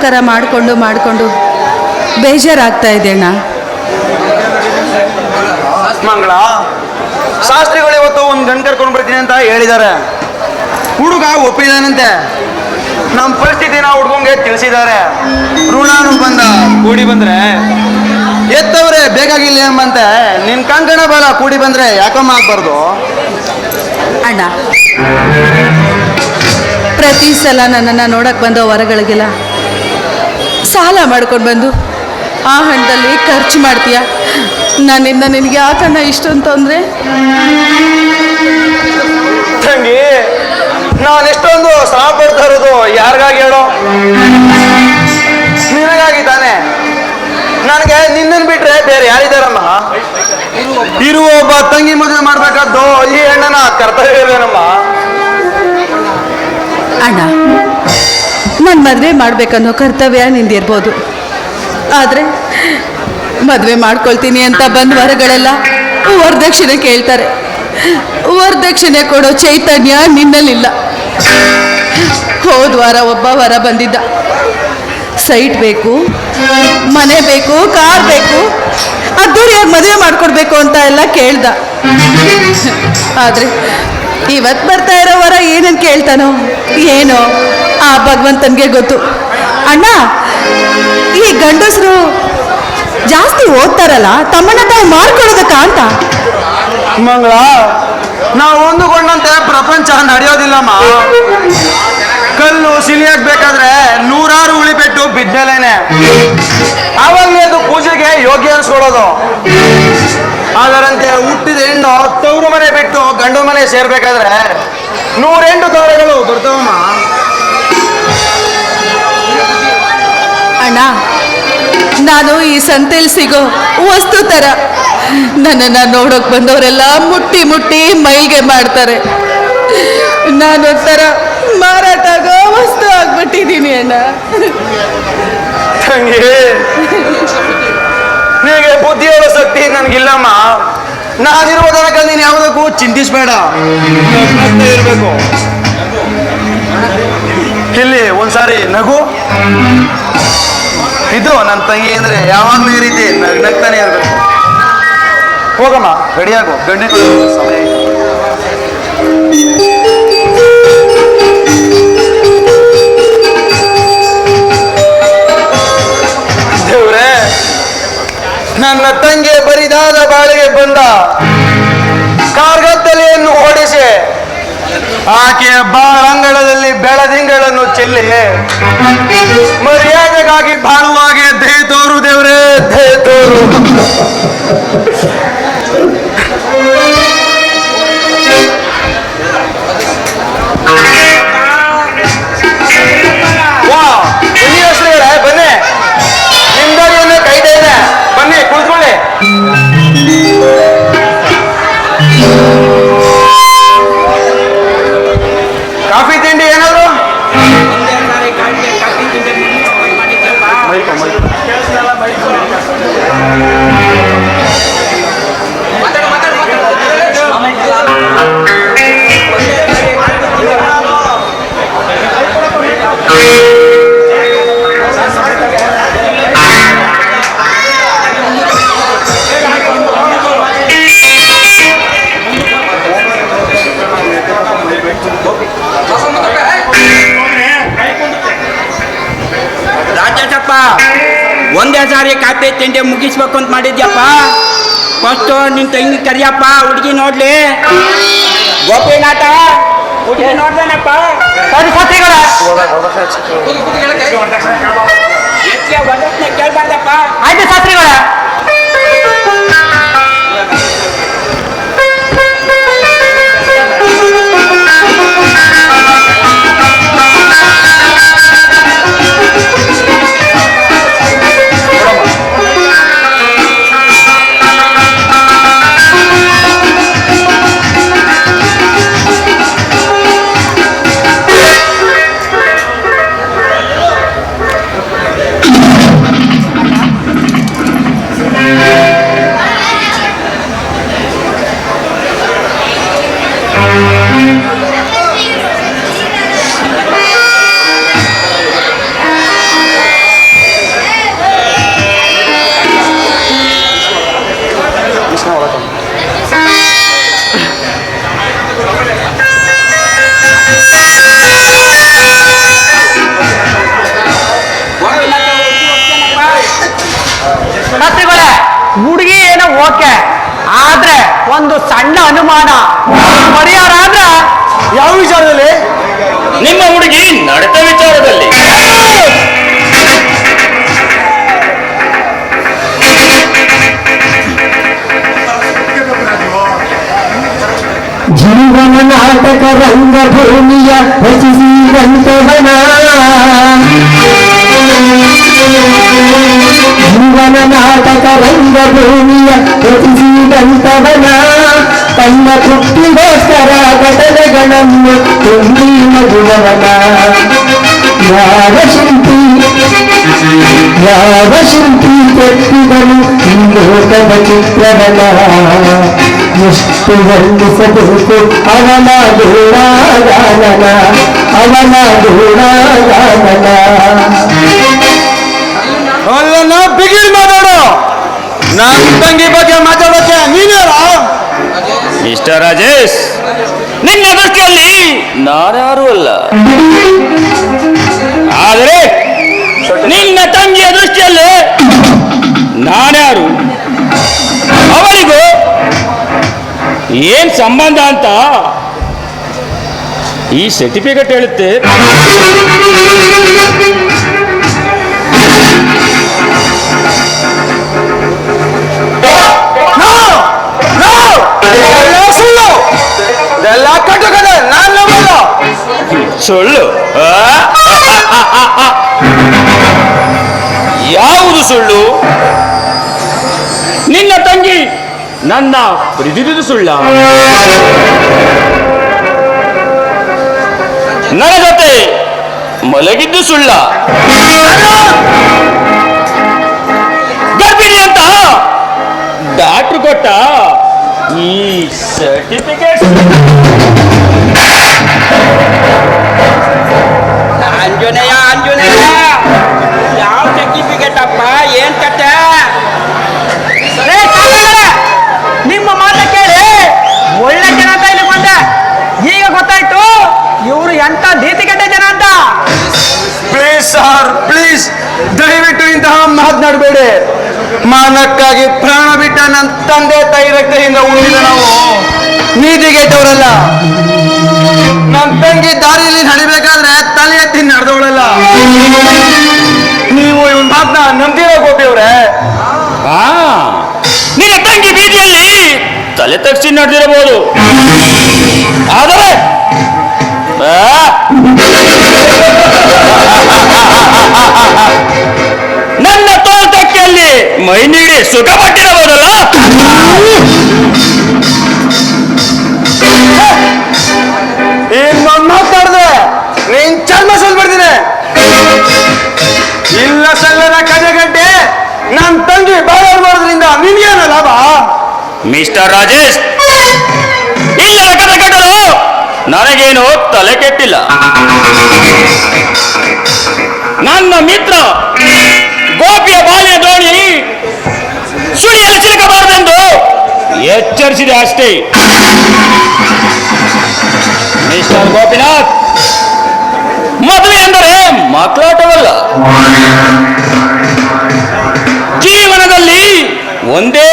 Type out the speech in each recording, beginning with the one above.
ಅಲಂಕಾರ ಮಾಡಿಕೊಂಡು ಮಾಡಿಕೊಂಡು ಬೇಜಾರಾಗ್ತಾ ಇದೆ ಅಣ್ಣ. ಮಂಗಳ ಶಾಸ್ತ್ರಿಗಳು ಇವತ್ತು ಒಂದು ಗಂಟೆ ಕರ್ಕೊಂಡು ಬರ್ತೀನಿ ಅಂತ ಹೇಳಿದ್ದಾರೆ. ಹುಡುಗ ಒಪ್ಪಿದಾನಂತೆ. ನಮ್ಮ ಪರಿಸ್ಥಿತಿನ ಹುಡುಗಂಗೆ ತಿಳಿಸಿದ್ದಾರೆ. ಋಣಾನು ಬಂದ ಕೂಡಿ ಬಂದ್ರೆ ಎತ್ತವ್ರೆ ಬೇಕಾಗಿಲ್ಲ ಎಂಬಂತೆ ನಿನ್ ಕಂಕಣ ಬಾಲ ಕೂಡಿ ಬಂದ್ರೆ ಯಾಕಮ್ಮ ಆಗ್ಬಾರ್ದು? ಅಣ್ಣ ಪ್ರತಿ ಸಲ ನನ್ನನ್ನು ನೋಡಕ್ಕೆ ಬಂದೋ ಹೊರಗಳಿಗೆಲ್ಲ ಸಾಲ ಮಾಡ್ಕೊಂಡು ಬಂದು ಆ ಹಣದಲ್ಲಿ ಖರ್ಚು ಮಾಡ್ತೀಯ? ನನ್ನಿಂದ ನಿನಗೆ ಯಾಕಣ್ಣ ಇಷ್ಟೊಂದು ತೊಂದರೆ? ತಂಗಿ ನಾನು ಎಷ್ಟೊಂದು ಶ್ರಮ ಪಡ್ತಾ ಇರೋದು ಯಾರಿಗಾಗಿ ಹೇಳೋ? ನಿನಗಾಗಿ ತಾನೆ. ನನಗೆ ನಿನ್ನನ್ನು ಬಿಟ್ರೆ ಬೇರೆ ಯಾರಿದ್ದಾರಮ್ಮ ಇರುವ ಒಬ್ಬ ತಂಗಿ ಮದುವೆ ಮಾಡ್ಬೇಕಾದ್ದು ಈ ಹೆಣ್ಣನ ಕರ್ತವ್ಯವೇನಮ್ಮ ಅಣ್ಣ ನಾನು ಮದುವೆ ಮಾಡಬೇಕನ್ನೋ ಕರ್ತವ್ಯ ನಿಂದಿರ್ಬೋದು. ಆದರೆ ಮದುವೆ ಮಾಡ್ಕೊಳ್ತೀನಿ ಅಂತ ಬಂದ ವರಗಳೆಲ್ಲ ವರದಕ್ಷಿಣೆ ಕೇಳ್ತಾರೆ. ವರದಕ್ಷಿಣೆ ಕೊಡೋ ಚೈತನ್ಯ ನಿನ್ನಲ್ಲಿಲ್ಲ. ಹೋದ ವಾರ ಒಬ್ಬ ವರ ಬಂದಿದ್ದ. ಸೈಟ್ ಬೇಕು, ಮನೆ ಬೇಕು, ಕಾರ್ ಬೇಕು, ಅದ್ದೂರಿಯಾಗಿ ಮದುವೆ ಮಾಡ್ಕೊಡ್ಬೇಕು ಅಂತ ಎಲ್ಲ ಕೇಳ್ದ. ಆದರೆ ಇವತ್ತು ಬರ್ತಾ ಇರೋ ವರ ಏನಂತ ಕೇಳ್ತಾನೋ, ಏನೋ ಆ ಭಗವಂತನಿಗೆ ಗೊತ್ತು. ಅಣ್ಣ, ಈ ಗಂಡಸರು ಜಾಸ್ತಿ ಓದ್ತಾರಲ್ಲ, ತಮ್ಮನ್ನ ತಾವು ಮಾಡ್ಕೊಳ್ಳೋದಕ್ಕ ಅಂತ? ಮಂಗಳ, ನಾವು ಹೊಂದುಕೊಂಡಂತೆ ಪ್ರಪಂಚ ನಡೆಯೋದಿಲ್ಲಮ್ಮ. ಕಲ್ಲು ಸಿಲಿಯಾಗ್ಬೇಕಾದ್ರೆ ನೂರಾರು ಉಳಿಪೆಟ್ಟು ಬಿದ್ದಲೇನೆ ಆವಾಗಲೇ ಅದು ಪೂಜೆಗೆ ಯೋಗ್ಯ ಅನ್ಸ್ಕೊಳ್ಳೋದು. ಅದರಂತೆ ಹುಟ್ಟಿದ ಹೆಣ್ಣು ತವರು ಮನೆ ಬಿಟ್ಟು ಗಂಡು ಮನೆ ಸೇರ್ಬೇಕಾದ್ರೆ ನೂರೆಂಟು ತವರಗಳು ಬರ್ತಾವಮ್ಮ. ಅಣ್ಣ, ನಾನು ಈ ಸಂತೆಯಲ್ಲಿ ಸಿಗೋ ವಸ್ತು ಥರ ನನ್ನನ್ನು ನೋಡೋಕೆ ಬಂದವರೆಲ್ಲ ಮುಟ್ಟಿ ಮುಟ್ಟಿ ಮೈಗೆ ಮಾಡ್ತಾರೆ. ನಾನೊಂಥರ ಮಾರಾಟ ಆಗೋ ವಸ್ತು ಆಗ್ಬಿಟ್ಟಿದ್ದೀನಿ ಅಣ್ಣ. ನಿನಗೆ ಬುದ್ಧಿ ಹೇಳೋ ಶಕ್ತಿ ನನಗಿಲ್ಲಮ್ಮ. ನಾನಿರುವ ತನಕ ನೀನು ಯಾವುದಕ್ಕೂ ಚಿಂತಿಸ್ಬೇಡ. ಇರ್ಬೇಕು ಇಲ್ಲಿ ಒಂದ್ಸಾರಿ ನಗು. ಇದು ನನ್ನ ತಂಗಿ ಅಂದ್ರೆ ಯಾವಾಗಲೂ ಈ ರೀತಿ ನಗ್ ನಗ್ತಾನೆ ಇರ್ಬೇಕು. ಹೋಗಮ್ಮ ರೆಡಿಯಾಗು ಗಂಡಿಗಳು ಸಮಯ. ದೇವ್ರೇ, ನನ್ನ ತಂಗಿ ಬರಿದಾದ ಬಾಳಿಗೆ ಬಂದ. ಕಾರ್ಗತ್ತಲೆಯನ್ನು ಓಡಿಸಿ, ಆಕೆಯ ಬಾಳಂಗಳದಲ್ಲಿ ಬೆಳದಿಂಗಳನ್ನು ಚೆಲ್ಲಿ, ಮರ್ಯಾದೆಗಾಗಿ ದಯ ತೋರು ದೇವ್ರೆ ದಯ ತೋರು. ಒಂದೇ ಸಾರಿ ಕಾಪಿ ತಿಂಡಿ ಮುಗಿಸ್ಬೇಕು ಅಂತ ಮಾಡಿದ್ಯಪ್ಪ? ಫಸ್ಟು ನಿನ್ ತಂಗಿ ಕರಿಯಪ್ಪ ಹುಡುಗಿ ನೋಡ್ಲಿ. ಗೋಪಿನಾಥ ಹುಡುಗಿ ನೋಡ್ದೇನಪ್ಪ. ಕೇಳ್ಬಾರ್ದಪ್ಪ. ಆಯ್ತು ಶಾಸ್ತ್ರಿಗಳ ಹುಡುಗಿ ಏನೋ ಓಕೆ ಆದ್ರೆ ಒಂದು ಸಣ್ಣ ಅನುಮಾನ. ಪರಿಹಾರ ಆದ್ರ ಯಾವ ವಿಚಾರದಲ್ಲಿ? ನಿಮ್ಮ ಹುಡುಗಿ ನಡತ ವಿಚಾರದಲ್ಲಿ. ಜೀವನ ನಾಟಕ ರಂಗಭೂಮಿಯ ರಚಿಸಿದಂತವನ ಜೀವನ ನಾಟಕ ರಂಗಭೂಮಿಯ ರಚಿಸಿದಂತವನ ತನ್ನ ತೃಪ್ತಿಗೋಸ್ಕರ ಘಟನೆಗಳನ್ನು ತುಂಬಿ ಮಗುವವನ ಯಾವ ಶಿಲ್ಪಿ ಯಾವ ಶಿಲ್ಪಿ ಕೆತ್ತಿದನು ಈ ಲೋಕದ ಚಿತ್ರವನ ಎಷ್ಟು ವರ್ಣಿಸಬೇಕು ಅವನ ಗುಣಗಾನನ ಅವನ ಗುಣಗಾನನ ಅಲ್ಲನ್ನ ಬಿಗಿಲ್ ಮಾತಾಡು. ನಾನು ತಂಗಿ ಬಗ್ಗೆ ಮಾತಾಡೋಕೆ ನೀನೇರ ಮಿಸ್ಟರ್ ರಾಜೇಶ್ ನಿನ್ನ ದೃಷ್ಟಿಯಲ್ಲಿ ಯಾರು ಅಲ್ಲ. ಆದರೆ ನಿನ್ನ ತಂಗಿಯ ದೃಷ್ಟಿಯಲ್ಲಿ ನಾನ್ಯಾರು ಅವರಿಗೂ ಏನ್ ಸಂಬಂಧ ಅಂತ ಈ ಸರ್ಟಿಫಿಕೇಟ್ ಹೇಳುತ್ತೆ. ಇದೆಲ್ಲ ಕಟ್ಟುಕತೆ ನಾನು ನಂಬಲ್ಲ. ಸುಳ್ಳು? ಯಾವುದು ಸುಳ್ಳು? ನಿನ್ನ ತಂಗಿ ನನ್ನ ಪ್ರೀತಿದು ಸುಳ್ಳ. ನನ್ನ ಜೊತೆ ಮಲಗಿದ್ದು ಸುಳ್ಳ. ಗರ್ಭಿಣಿ ಅಂತ ಡಾಕ್ಟ್ರು ಕೊಟ್ಟ ಈ ಸರ್ಟಿಫಿಕೇಟ್ ಆಂಜನೇಯ ಅಂಜನೇಯ ಯಾವ ಸರ್ಟಿಫಿಕೇಟ್ ಅಪ್ಪ ಏನ್ ಕತೆ ನಿಮ್ಮ ಮಾತ ಕೇಳಿ ಒಳ್ಳೆ ಜನ ಅಂತ ಇಲ್ಲಿ ಬಂದೆ ಈಗ ಗೊತ್ತಾಯ್ತು ಇವರು ಎಂತ ನೀತಿಗೆಟ್ಟ ಜನ ಅಂತ ಪ್ಲೀಸ್ ಸರ್ ಪ್ಲೀಸ್ ದಯವಿಟ್ಟು ಇಂತಹ ಮಾತನಾಡಬೇಡಿ ಮಾನಕ್ಕಾಗಿ ಪ್ರಾಣ ಬಿಟ್ಟ ನನ್ನ ತಂದೆ ತಾಯಿ ರಕ್ತದಿಂದ ಉಳಿದ ನಾವು ನೀತಿಗೆಟ್ಟವರಲ್ಲ ನನ್ನ ತಂಗಿ ದಾರಿಯಲ್ಲಿ ನಡಿಬೇಕಾದ್ರೆ ತಲೆ ಎತ್ತಿ ನಡೆದವಳಲ್ಲ. ನೀವು ಇವನ್ ಮಾತನ್ನ ನಂಬಿರೋ ಗೋಪಿಯವ್ರೆ? ಆ. ನಿನ್ನ ತಂಗಿ ಬೀದಿಯಲ್ಲಿ ತಲೆ ತಗ್ಸಿ ನಡೆದಿರಬಹುದು. ಆದರೆ ಆ, ಮೈ ನೀಡಿ ಸುಖ ಪಟ್ಟಿರಬಹುದಲ್ಲ ಇನ್ನೊಂದು ಮಾತಾಡ್ದೆ? ನೀನ್ ಚರ್ಮ ಸಲ್ಬಿಡ್ತೀನಿ ಇಲ್ಲ ಸಲ್ಲದ ಕಜಗಡ್ಡೆ ನನ್ನ ತಂಗಿ ಬಾಳ ಮಾಡೋದ್ರಿಂದ ನಿನ್ಗೇನ ಲಾಭ? ಮಿಸ್ಟರ್ ರಾಜೇಶ್ ಇಲ್ಲ ಕಥೆ ಕಟ್ಟಲು ನನಗೇನು ತಲೆ ಕೆಟ್ಟಿಲ್ಲ. ನನ್ನ ಮಿತ್ರ ಗೋಪಿಯ ಬಾಲ್ಯ ದೋಣಿ ಎಚ್ಚರಿಕಬಾರದೆಂದು ಎಚ್ಚರಿಸಿದೆ ಅಷ್ಟೇ. ಮಿಸ್ಟರ್ ಗೋಪಿನಾಥ್, ಮದುವೆ ಎಂದರೆ ಮಕ್ಕಳಾಟವಲ್ಲ ಜೀವನದಲ್ಲಿ ಒಂದೇ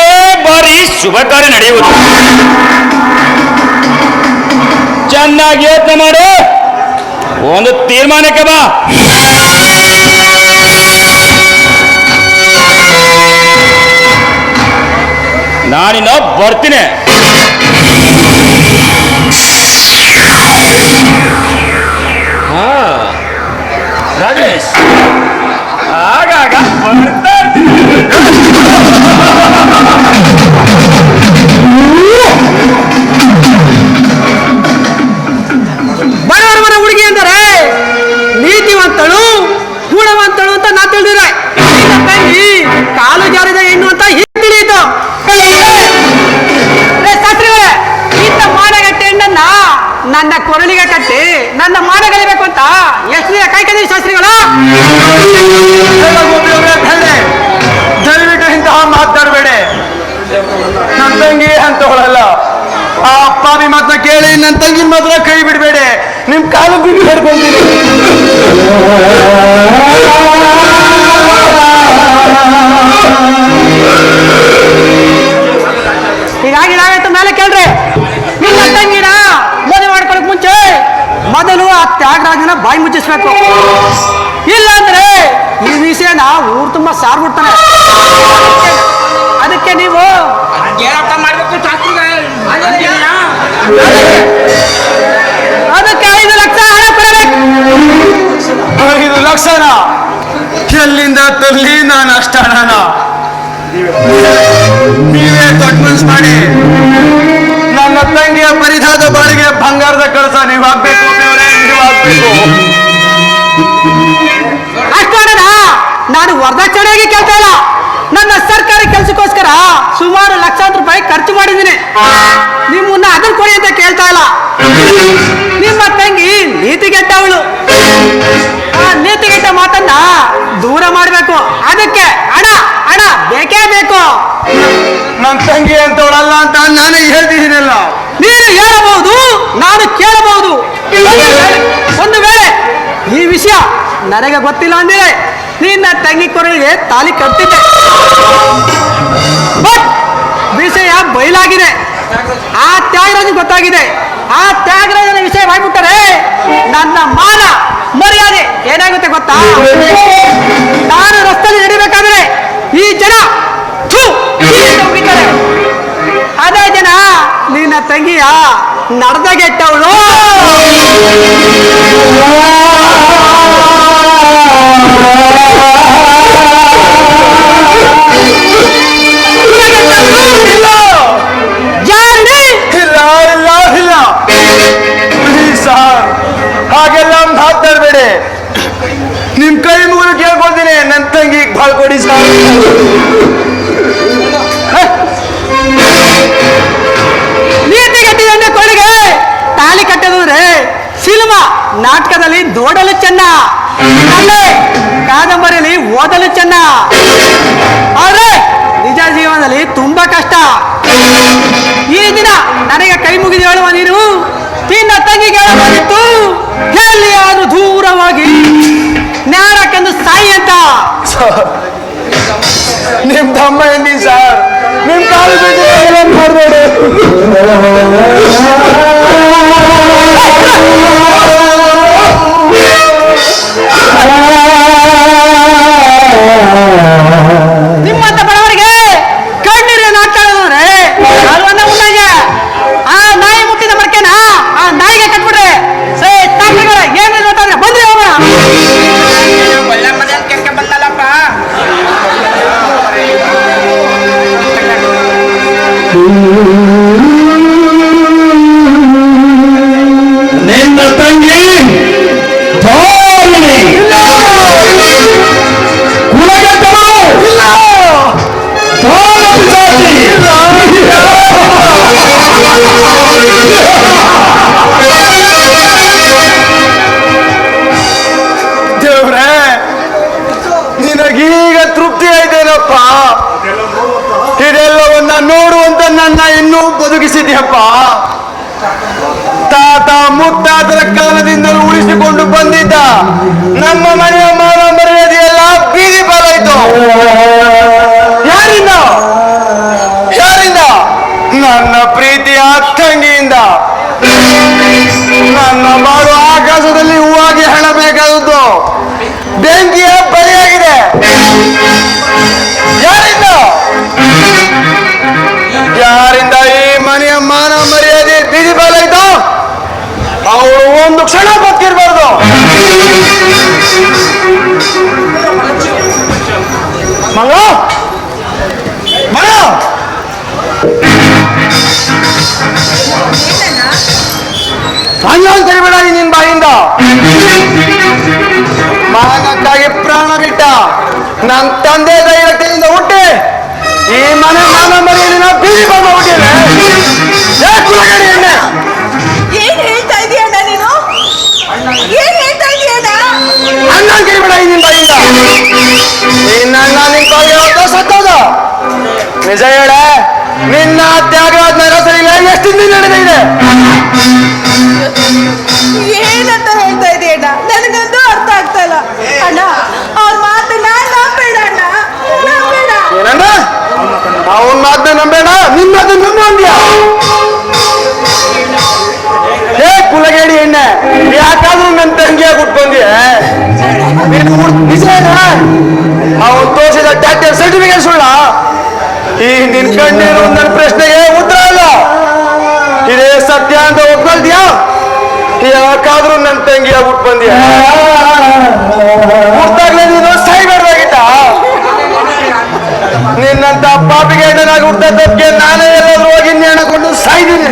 ಬಾರಿ ಶುಭ ಕಾರ್ಯ ನಡೆಯುವುದು. ಚೆನ್ನಾಗಿ ಯೋಚನೆ ಮಾಡು. ಒಂದು ತೀರ್ಮಾನಕ್ಕೆ ಬಾ. ನಾನಿನ್ನ ಬರ್ತೀನಿ ಹಾ ರಾಜೇಶ್ ಆಗಾಗ ಬರ್ತಾ ದಯವಿಟ್ಟು ಇಂತಹ ಮಾತಾಡಬೇಡ ನನ್ನ ತಂಗಿ ಅಂತವಳಲ್ಲ ಆ ಅಪ್ಪಾಮಿ ಮಾತ್ರ ಕೇಳಿ ನನ್ನ ತಂಗಿ ಮಾತ್ರ ಕೈ ಬಿಡಬೇಡ ನಿಮ್ ಕಾಲು ಬಿಗಿ ಹಿಡ್ಕೊಂತೀನಿ ಹೀಗಾಗಿ ನಾವೇತ ಮೇಲೆ ಕೇಳ್ರಿ ನಿಮ್ಮ ತಂಗಿನ ಮದುವೆ ಮಾಡ್ಕೊಳಕ್ ಮುಂಚೆ ಮೊದಲು ಆ ತ್ಯಾಗರಾಜನ ಬಾಯಿ ಮುಚ್ಚಿಸ್ಬೇಕು. ಇಲ್ಲಾಂದ್ರೆ ಈ ವಿಷಯನ ಊರ್ ತುಂಬಾ ಸಾರ್ಬಿಡ್ತಾನೆ ಅದಕ್ಕೆ ನೀವು ಅದಕ್ಕೆ ಐದು ಲಕ್ಷ ಹಣ ಕೊಡಬೇಕು. ಐದು ಲಕ್ಷನ? ಎಲ್ಲಿಂದ ತರ್ಲಿ ನಾನು ಅಷ್ಟ ಹಣನ? ನೀವೇ ದೊಡ್ಡ ಮನ್ಸ್ ಮಾಡಿ ಕೆಲಸಕ್ಕೋಸ್ಕರ ಸುಮಾರು ಲಕ್ಷಾಂತರ ರೂಪಾಯಿ ಖರ್ಚು ಮಾಡಿದ್ದೀನಿ. ನಿಮ್ಮನ್ನ ಅದನ್ನ ಕೊಡಿ ಅಂತ ಕೇಳ್ತಾ ಇಲ್ಲ. ನಿಮ್ಮ ತಂಗಿ ನೀತಿಗೆಟ್ಟವಳು. ಆ ನೀತಿಗೆಟ್ಟ ಮಾತನ್ನ ದೂರ ಮಾಡಬೇಕು. ಅದಕ್ಕೆ ಹಣ ಹಣ ಬೇಕೇ ಬೇಕು. ನನ್ನ ತಂಗಿ ಅಂತವಳಲ್ಲ ಅಂತ ನಾನು ಹೇಳ್ತಿದ್ದೀನಲ್ಲ. ನೀನು ಹೇಳಬಹುದು ನಾನು ಕೇಳಬಹುದು. ಒಂದು ವೇಳೆ ಈ ವಿಷಯ ನನಗೆ ಗೊತ್ತಿಲ್ಲ ಅಂದ್ರೆ ನಿನ್ನ ತಂಗಿ ಕೊರಳಿಗೆ ತಾಲಿ ಕಟ್ಟಿದ್ದೆ ಬಟ್ ವಿಷಯ ಬಯಲಾಗಿದೆ. ಆ ತ್ಯಾಗರಾಜ್ ಗೊತ್ತಾಗಿದೆ. ಆ ತ್ಯಾಗರಾಜನ ವಿಷಯ ಮಾಡಿಬಿಟ್ಟರೆ ನನ್ನ ಮಾನ ಮರ್ಯಾದೆ ಏನಾಗುತ್ತೆ ಗೊತ್ತಾ? ನಾನು ರಸ್ತೆಯಲ್ಲಿ ನಡಿಬೇಕಾದ್ರೆ ಈ ಜನ. ಅದೇ ಜನ ನಿನ್ನ ತಂಗಿಯ ನಡೆದಗೆಟ್ಟವಳು. ಜಾರಿ ಒಂದು ಹಾಗೆಲ್ಲ ಮಾತಾಡ್ಬೇಡಿ ನಿಮ್ ಕೈ ಮುಗಿದು ಕೇಳ್ಕೊಳ್ತೀನಿ ನನ್ನ ತಂಗಿ ಭಾಳ ಕೊಡಿ ನೀತಿ ನೀತಿಗಟ್ಟಿದಂತೆ ಕೊಳಿಗೆ ತಾಳಿ ಕಟ್ಟದಂದ್ರೆ ಸಿನಿಮಾ, ನಾಟಕದಲ್ಲಿ ದೋಡಲು ಚೆನ್ನ. ಕಾದಂಬರಿಯಲ್ಲಿ ಓದಲು ಚೆನ್ನ. ಆದ್ರೆ ನಿಜ ಜೀವನದಲ್ಲಿ ತುಂಬಾ ಕಷ್ಟ. ಈ ದಿನ ನನಗೆ ಕೈ ಮುಗಿದು ಹೇಳುವ ನೀನು ನಿನ್ನ ತಂಗಿಗೆ ಹೇಳಬಹುದಿತ್ತು ಎಲ್ಲಿಯಾದ್ರೂ ದೂರವಾಗಿ ಜ್ಞಾನಕ್ಕೆಂದು ಸಾಯಿ ಅಂತ. ನಿಮ್ ತಮ್ಮ ಎಂದಿ ಸರ್? ನಿಮ್ ಕಾಲು ಮಾಡಬೇಡಿ ನೋಡುವಂತ ನನ್ನ ಇನ್ನೂ ಬದುಕಿಸಿದ್ಯಪ್ಪ. ತಾತ ಮುತ್ತಾತರ ಕಾಲದಿಂದಲೂ ಉಳಿಸಿಕೊಂಡು ಬಂದಿದ್ದ ನಮ್ಮ ಮನೆಯ ಮಾನ ಮರ್ಯಾದೆಯೆಲ್ಲ ಬೀದಿ ಪಾಲಾಯ್ತು ಯಾರಿಂದ? ಯಾರಿಂದ? ನನ್ನ ಪ್ರೀತಿಯ ತಂಗಿಯಿಂದ. ನನ್ನ ಬಾಳು ಆಕಾಶದಲ್ಲಿ ಹೂವಾಗಿ ಹೇಳಬೇಕಾದದ್ದು ಬೆಂಕಿಯ ಹಂಗಂತ ತೆರಿಬೇಡ ನಿನ್ ಬಾಯಿಂದ. ಮಾನಕ್ಕಾಗಿ ಪ್ರಾಣ ಬಿಟ್ಟ ನನ್ನ ತಂದೆ ದೈವತೆಯಿಂದ ಹುಟ್ಟಿ ಈ ಮನೆ ಮಾನ ಮರ್ಯಾದಿನ ಬೀದಿ ಬಂದು ಹುಟ್ಟಿದೆ. ಏನ್ ಹೇಳ್ತಾ ಇದೀಯಣ್ಣ ನೀನು? ಏನ್ ಹೇಳ್ತಾ ಇದೀಯಣ್ಣ ಅಣ್ಣ? ತೆರಿಬೇಡ ನಿನ್ ಬಾಯಿಂದ. ನಿನ್ನ ಅಣ್ಣ ನಿನ್ ಬಾಯಿಗೆ ಸತ್ತೋದ. ನಿಜ ಹೇಳ ನಿನ್ನ ತ್ಯಾಗರಾಜ್ ನರಸರಿಲ್ಲ ಇದೆ. ನಡೆದಿದೆ ಏನಂತ ಹೇಳ್ತಾ ಇದೆಯಣ್ಣ ನನಗಂತೂ ಅರ್ಥ ಆಗ್ತಾ ಇಲ್ಲ. ಅಣ್ಣ ಅವ್ರ ಮಾತು ನಂಬೇಡ ಅಣ್ಣ. ನಂಬೇಡ. ಏನಣ್ಣ? ಅವನ ಮಾತನ್ನ ನಂಬೇಡ ನಿನ್ನದು ನನ್ನ ಕುಲಗೇಡಿ ಎಣ್ಣೆ ಯಾಕಾದ್ರೂ ನನ್ನ ತಂಗಿಯ ಉಟ್ಕೊಂಡಿ ನಿಜೇನ ತೋರಿಸಿದ ಟ್ಯಾಕ್ಟರ್ ಸರ್ಟಿಫಿಕೇಟ್ ಸುಳ್ಳ? ಈ ನಿನ್ ಕಣ್ಣಿರೋ ನನ್ನ ಪ್ರಶ್ನೆಗೆ ಯಾಕಾದ್ರೂ ನನ್ನ ತಂಗಿ ಆಗ್ಬಿಟ್ಟು ಬಂದಿಯ? ಹುಟ್ಟಾಗ್ಲೇ ನೀನು ಸಾಯ್ಬಾರ್ದಾಗಿದ್ದ ನಿನ್ನಂತ ಪಾಪಿಗೆ ಹೆಣ್ಣನಾಗಿ ಹುಟ್ಟದ ತಪ್ಪಿಗೆ ನಾನೇ ಎಲ್ಲಾದ್ರೂ ಹೋಗಿ ನೇಣಕೊಂಡು ಸಾಯ್ದಿನಿ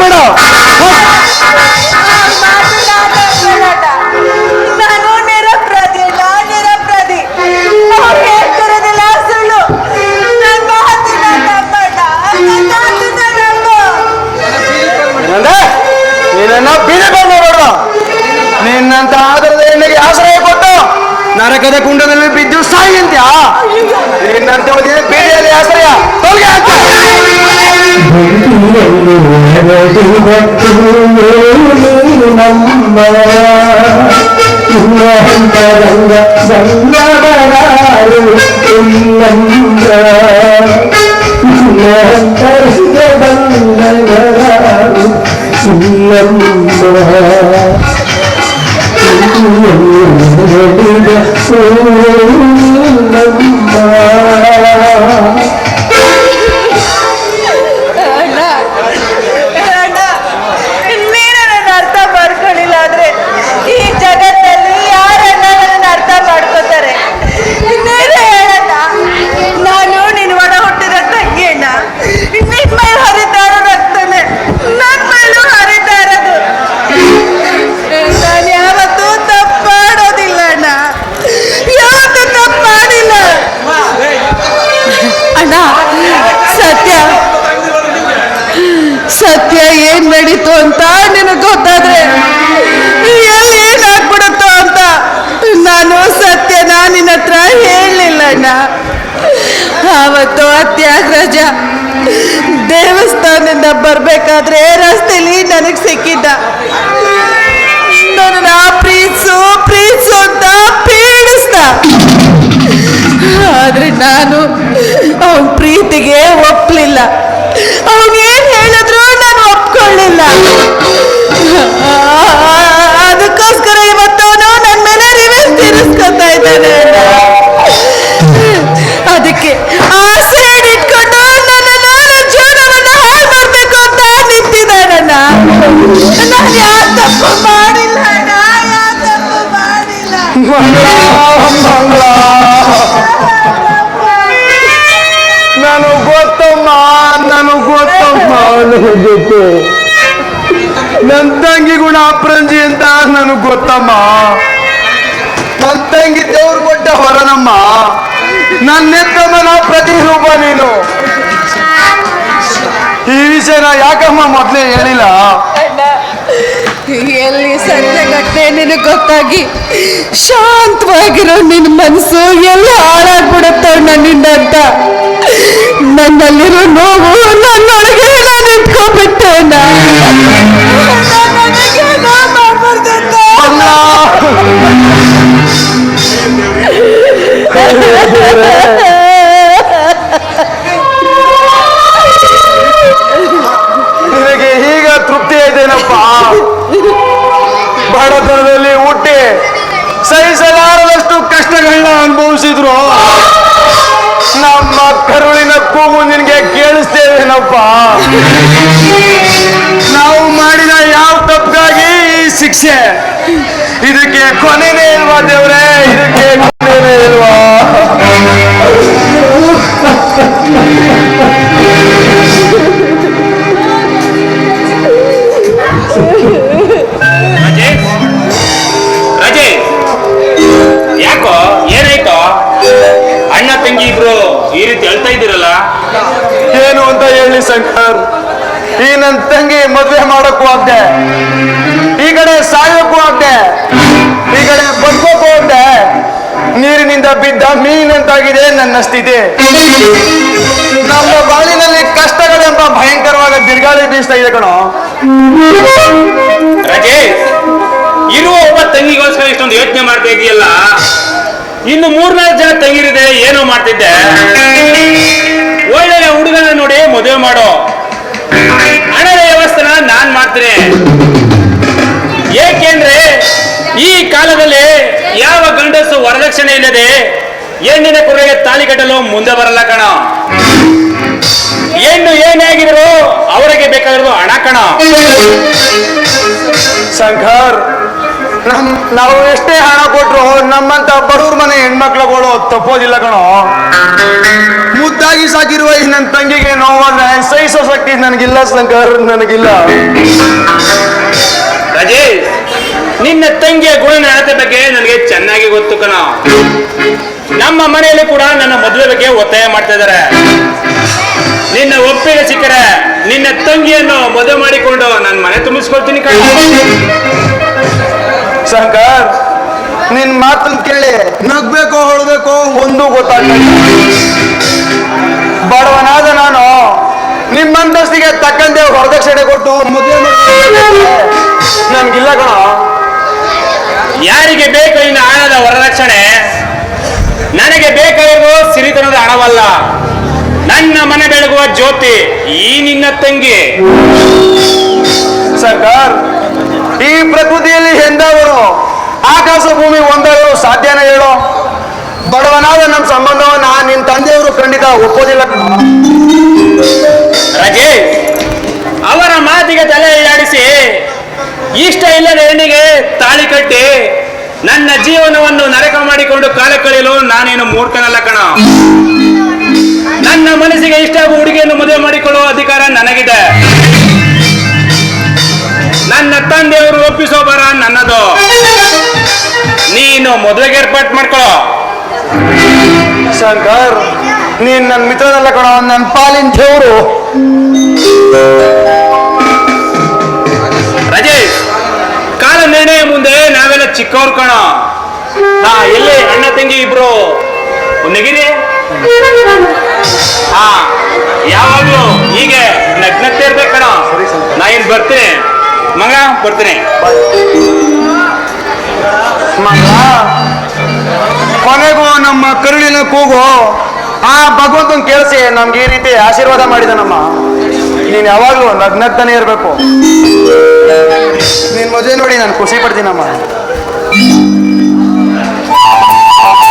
ಬೇಡ ഇന്നംബരംഗ സന്നബരാരും ഇന്നംബരംഗരാരും ഇന്നംബരിക സൂന്നംബ నన్ను గొత్తమ్మా నన్ను గొత్తమ్మా నువ్వు చెప్పు. నన్ను తంగి కూడా అప్రం చేయంత నన్ను గొత్తమ్మా నన్ను తంగి దేవుడు కొట్ట వరనమ్మా. నన్నెత్తమ్మ నా ప్రతి రూప నేను. ఈ విషయం నా ಯಾಕಮ್ಮ మొదలే ಹೇಳಿಲ್ಲ ಎಲ್ಲಿ ಸಂಜೆ ಗಟ್ಟೆ ನಿನಗೆ ಗೊತ್ತಾಗಿ ಶಾಂತವಾಗಿರೋ ನಿನ್ನ ಮನಸ್ಸು ಎಲ್ಲಿ ಹಾಳಾಗ್ಬಿಡುತ್ತೋ ನನ್ನಿಂದ ಅಂತ ನನ್ನಲ್ಲಿರೋ ನೋವು ನನ್ನೊಳಗೆ ಎಲ್ಲ ನಿಂತ್ಕೊಂಡ್ಬಿಟ್ಟೆ ನಾನು ಸಹಿಸಲಾರದಷ್ಟು ಕಷ್ಟಗಳನ್ನ ಅನುಭವಿಸಿದ್ರು. ನಮ್ಮ ಕರುಳಿನ ಕೂಗು ಕೇಳಿಸ್ತೇವೆ ಕೇಳಿಸ್ತೇವೇನಪ್ಪ ಬೀಸ್ತಾ ಇದೆ ಕಣೋ. ರಾಜೇಶ್, ಇರುವ ಒಬ್ಬ ತಂಗಿಗೋಸ್ಕರ ಇಷ್ಟೊಂದು ಯೋಚನೆ ಮಾಡ್ತಾ ಇದೆಯಲ್ಲ? ಇನ್ನು ಮೂರ್ನಾಲ್ಕು ಜನ ತಂಗಿರಿದೆ, ಏನೋ ಮಾಡ್ತಿದ್ದೆ? ಒಳ್ಳೆಯ ಹುಡುಗನ ನೋಡಿ ಮದುವೆ ಮಾಡೋ. ಹಣದ ವ್ಯವಸ್ಥೆನ ನಾನ್ ಮಾಡ್ತೀನಿ. ಏಕೆಂದ್ರೆ ಈ ಕಾಲದಲ್ಲಿ ಯಾವ ಗಂಡಸು ವರದಕ್ಷಿಣೆ ಇಲ್ಲದೆ ಹೆಣ್ಣಿನ ಕುರೆಗೆ ತಾಳಿ ಕಟ್ಟಲು ಮುಂದೆ ಬರಲ್ಲ ಕಣ. ಹೆಣ್ಣು ಏನೇ ಆಗಿದ್ರು ಅವರಿಗೆ ಬೇಕಾಗಿರೋದು ಹಣ ಕಣ. ಶಂಕರ್ ನಮ್ ನಾವು ಎಷ್ಟೇ ಹಣ ಕೊಟ್ರು ನಮ್ಮಂತ ಬಡವ್ರ ಮನೆ ಹೆಣ್ಮಕ್ಳುಗಳು ತಪ್ಪೋದಿಲ್ಲ ಕಣೋ. ಮುದ್ದಾಗಿ ಸಾಕಿರುವ ಈ ನನ್ನ ತಂಗಿಗೆ ನೋವನ್ನ ಸಹಿಸೋ ಶಕ್ತಿ ನನಗಿಲ್ಲ ಶಂಕರ್ ನನಗಿಲ್ಲ. ರಾಜೇಶ್ ನಿನ್ನ ತಂಗಿಯ ಗುಣನಡತೆ ಬಗ್ಗೆ ನನಗೆ ಚೆನ್ನಾಗಿ ಗೊತ್ತು ಕಣ. ನಮ್ಮ ಮನೆಯಲ್ಲಿ ಕೂಡ ನನ್ನ ಮದುವೆ ಬಗ್ಗೆ ಒತ್ತಾಯ ಮಾಡ್ತಾ ಇದ್ದಾರೆ. ನಿನ್ನ ಒಪ್ಪಿಗೆ ಸಿಕ್ಕರೆ ನಿನ್ನ ತಂಗಿಯನ್ನು ಮದುವೆ ಮಾಡಿಕೊಂಡು ನನ್ನ ಮನೆ ತುಂಬಿಸ್ಕೊಳ್ತೀನಿ ಕಣ. ಶಂಕರ್, ನಿನ್ ಮಾತನ್ನ ಕೇಳಿ ನಗ್ಬೇಕೋ ಹೊಳ್ಬೇಕೋ ಒಂದು ಗೊತ್ತಾಗ್ತದೆ ಬಡವನಾದ ನಾನು ನಿಮ್ಮಂತಸ್ತಿಗೆ ತಕ್ಕಂತೆ ವರದಕ್ಷಿಣೆ ಕೊಟ್ಟು ಮದುವೆ ನನ್ಗಿಲ್ಲ ಕಣ. ಯಾರಿಗೆ ಬೇಕು ನಿನ್ನ ಹಣದ ವರರಕ್ಷಣೆ? ನನಗೆ ಬೇಕಾಗಿರುವ ಸಿರಿತನದ ಹಣವಲ್ಲ. ನನ್ನ ಮನೆ ಬೆಳಗುವ ಜ್ಯೋತಿ ಈ ನಿನ್ನ ತಂಗಿ. ಸರ್ಕಾರ್ ಈ ಪ್ರಕೃತಿಯಲ್ಲಿ ಎಂದವರು ಆಕಾಶ ಭೂಮಿ ಒಂದಾಗಲು ಸಾಧ್ಯನೇ ಹೇಳೋ. ಬಡವನಾದ ನಮ್ಮ ಸಂಬಂಧವನ್ನ ನಿನ್ನ ತಂದೆಯವರು ಖಂಡಿತ ಒಪ್ಪೋದಿಲ್ಲ. ರಜೆ ಅವರ ಮಾತಿಗೆ ತಲೆ ಅಲ್ಲಾಡಿಸಿ ಇಷ್ಟ ಇಲ್ಲದ ಹೆಣ್ಣಿಗೆ ತಾಳಿ ಕಟ್ಟಿ ನನ್ನ ಜೀವನವನ್ನು ನರಕ ಮಾಡಿಕೊಂಡು ಕಾಲ ಕಳೆಯಲು ನಾನೇನು ಮೂರ್ಖನಲ್ಲ ಕಣ. ನನ್ನ ಮನಸ್ಸಿಗೆ ಇಷ್ಟ ಆಗುವ ಹುಡುಗಿಯನ್ನು ಮದುವೆ ಮಾಡಿಕೊಳ್ಳುವ ಅಧಿಕಾರ ನನಗಿದೆ. ನನ್ನ ತಂದೆಯವರು ಒಪ್ಪಿಸೋ ಬರ ನನ್ನದು. ನೀನು ಮದುವೆಗೆ ಏರ್ಪಾಟ್ ಮಾಡ್ಕೊಳ್ಳೋ ಶಂಕರ್, ನೀನ್ ನನ್ನ ಮಿತ್ರನಲ್ಲ ಕಣ ನನ್ನ ಪಾಲಿನ ದೇವರು. ಚಿಕ್ಕವ್ರು ಕಣ. ನಾ ಎಲ್ಲಿ ಅಣ್ಣ ತಂಗಿ ಇಬ್ರು? ನೆಗಿರಿ ಹಾ, ಯಾವಾಗ್ಲೂ ಹೀಗೆ ನಗ್ನತ್ತೆ ಇರ್ಬೇಕು ಕಣ. ನಾ ಇನ್ ಬರ್ತೀನಿ. ಮಗ ಬರ್ತೀನಿ. ಮಗ, ಕೊನೆಗೂ ನಮ್ಮ ಕರುಳಿನ ಕೂಗು. ಆ ಭಗವಂತನ ಕೇಳಿಸಿ ನಮ್ಗೆ ಈ ರೀತಿ ಆಶೀರ್ವಾದ ಮಾಡಿದನಮ್ಮ. ನೀನ್ ಯಾವಾಗ್ಲೂ ನಗ್ನಗ್ತಾನೆ ಇರ್ಬೇಕು. ನೀನ್ ನೋಡಿ ನಾನು ಖುಷಿ ಪಡ್ತೀನಮ್ಮ. Oh, my God.